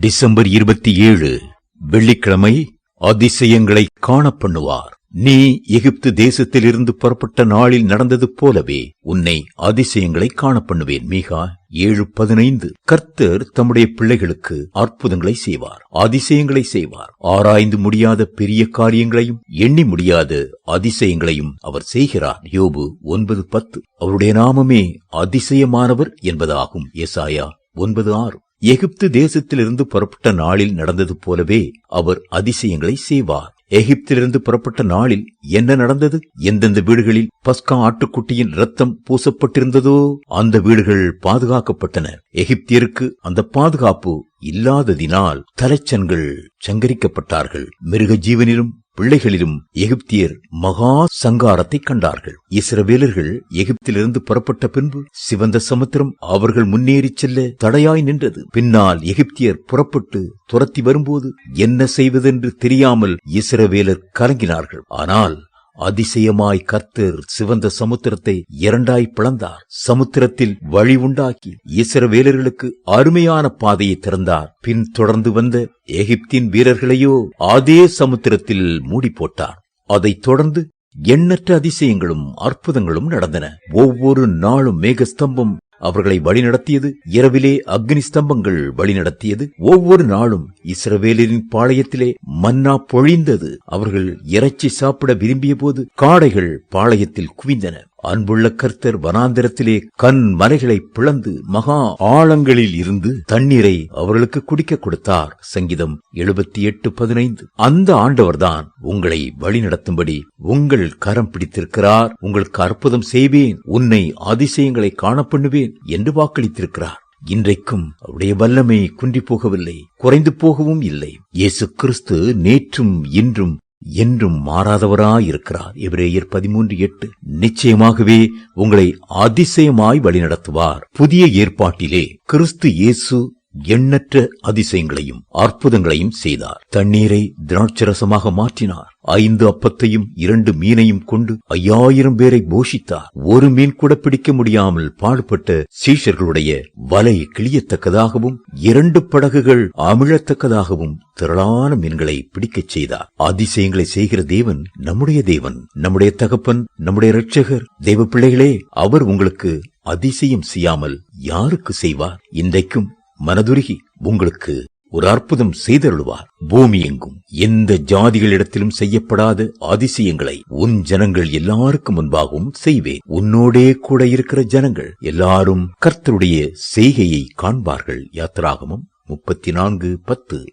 December இருபத்தி ஏழு வெள்ளிக்கிழமை அதிசயங்களை காணப்பண்ணுவார் நீ எகிப்து தேசத்திலிருந்து புறப்பட்ட நாளில் நடந்தது போலவே உன்னை அதிசயங்களை காணப்பண்ணுவேன் மீகா ஏழு பதினைந்து. கர்த்தர் தம்முடைய பிள்ளைகளுக்கு அற்புதங்களை செய்வார் அதிசயங்களை செய்வார். ஆராய்ந்து முடியாத பெரிய காரியங்களையும் எண்ணி முடியாத அதிசயங்களையும் அவர் செய்கிறார். யோபு ஒன்பது பத்து. அவருடைய நாமமே அதிசயமானவர் என்பதாகும். எசாயா ஒன்பது ஆறு. எகிப்து தேசத்திலிருந்து புறப்பட்ட நாளில் நடந்தது போலவே அவர் அதிசயங்களை செய்வார். எகிப்திலிருந்து புறப்பட்ட நாளில் என்ன நடந்தது? எந்தெந்த வீடுகளில் பஸ்கா ஆட்டுக்குட்டியின் ரத்தம் பூசப்பட்டிருந்ததோ அந்த வீடுகள் பாதுகாக்கப்பட்டன. எகிப்தியருக்கு அந்த பாதுகாப்பு இல்லாததினால் தலைச்சன்கள் சங்கரிக்கப்பட்டார்கள். மிருக ஜீவனிலும் பிள்ளைகளிலும் எகிப்தியர் மகா சங்காரத்தை கண்டார்கள். இஸ்ரவேலர்கள் எகிப்திலிருந்து புறப்பட்ட பின்பு சிவந்த சமுத்திரம் அவர்கள் முன்னேறிச் செல்ல தடையாய் நின்றது. பின்னால் எகிப்தியர் புறப்பட்டு துரத்தி வரும்போது என்ன செய்வதென்று தெரியாமல் இஸ்ரவேலர் கலங்கினார்கள். ஆனால் அதிசயமாய் கர்த்தர் சிவந்த சமுத்திரத்தை இரண்டாய் பிளந்தார். சமுத்திரத்தில் வழி உண்டாக்கி இசரவேலர்களுக்கு அருமையான பாதையை திறந்தார். பின் தொடர்ந்து வந்த எகிப்தின் வீரர்களையோ அதே சமுத்திரத்தில் மூடி போட்டார் அதைத் தொடர்ந்து எண்ணற்ற அதிசயங்களும் அற்புதங்களும் நடந்தன. ஒவ்வொரு நாளும் மேகஸ்தம்பம் அவர்களை வழிநடத்தியது இரவிலே அக்னி ஸ்தம்பங்கள் வழிநடத்தியது. ஒவ்வொரு நாளும் இஸ்ரவேலரின் பாளையத்திலே மன்னா பொழிந்தது. அவர்கள் இறைச்சி சாப்பிட விரும்பிய போது காடைகள் பாளையத்தில் குவிந்தன. அன்புள்ள கர்த்தர் வனாந்திரத்திலே கண் மலைகளை பிளந்து மகா ஆழங்களில் இருந்து தண்ணீரை அவர்களுக்கு குடிக்க கொடுத்தார். சங்கீதம் எழுபத்தி எட்டு பதினைந்து. அந்த ஆண்டவர்தான் உங்களை வழிநடத்தும்படி உங்கள் கரம் பிடித்திருக்கிறார். உங்களுக்கு அற்புதம் செய்வேன். உன்னை அதிசயங்களை காணப்பண்ணுவேன் என்று வாக்களித்திருக்கிறார். இன்றைக்கும் அவருடைய வல்லமை குன்றி போகவில்லை. குறைந்து போகவும் இல்லை. இயேசு கிறிஸ்து நேற்றும் இன்றும் என்றும் மாறாதவராயிருக்கிறார். எபிரேயர் பதிமூன்று எட்டு நிச்சயமாகவே உங்களை அதிசயமாய் வழிநடத்துவார். புதிய ஏற்பாட்டிலே கிறிஸ்து இயேசு எண்ணற்ற அதிசயங்களையும் அற்புதங்களையும் செய்தார். தண்ணீரை திராட்சரசமாக மாற்றினார். ஐந்து அப்பத்தையும் இரண்டு மீனையும் கொண்டு ஐயாயிரம் பேரை போஷித்தார். ஒரு மீன் கூட பிடிக்க முடியாமல் பாடுபட்ட சீஷர்களுடைய வலை கிளியத்தக்கதாகவும் இரண்டு படகுகள் அமிழத்தக்கதாகவும் திரளான மீன்களை பிடிக்கச் செய்தார். அதிசயங்களை செய்கிற தேவன் நம்முடைய தேவன் நம்முடைய தகப்பன் நம்முடைய இரட்சகர். தெய்வ பிள்ளைகளே அவர் உங்களுக்கு அதிசயம் செய்யாமல் யாருக்கு செய்வார்? இன்றைக்கும் மனதுருகி உங்களுக்கு ஒரு அற்புதம் செய்தருள்வார். பூமி எங்கும் எந்த ஜாதிகளிடத்திலும் செய்யப்படாத அதிசயங்களை உன் ஜனங்கள் எல்லாருக்கும் முன்பாகவும் செய்வேன். உன்னோடே கூட இருக்கிற ஜனங்கள் எல்லாரும் கர்த்தருடைய செய்கையை காண்பார்கள். யாத்திராகமும் முப்பத்தி நான்கு பத்து.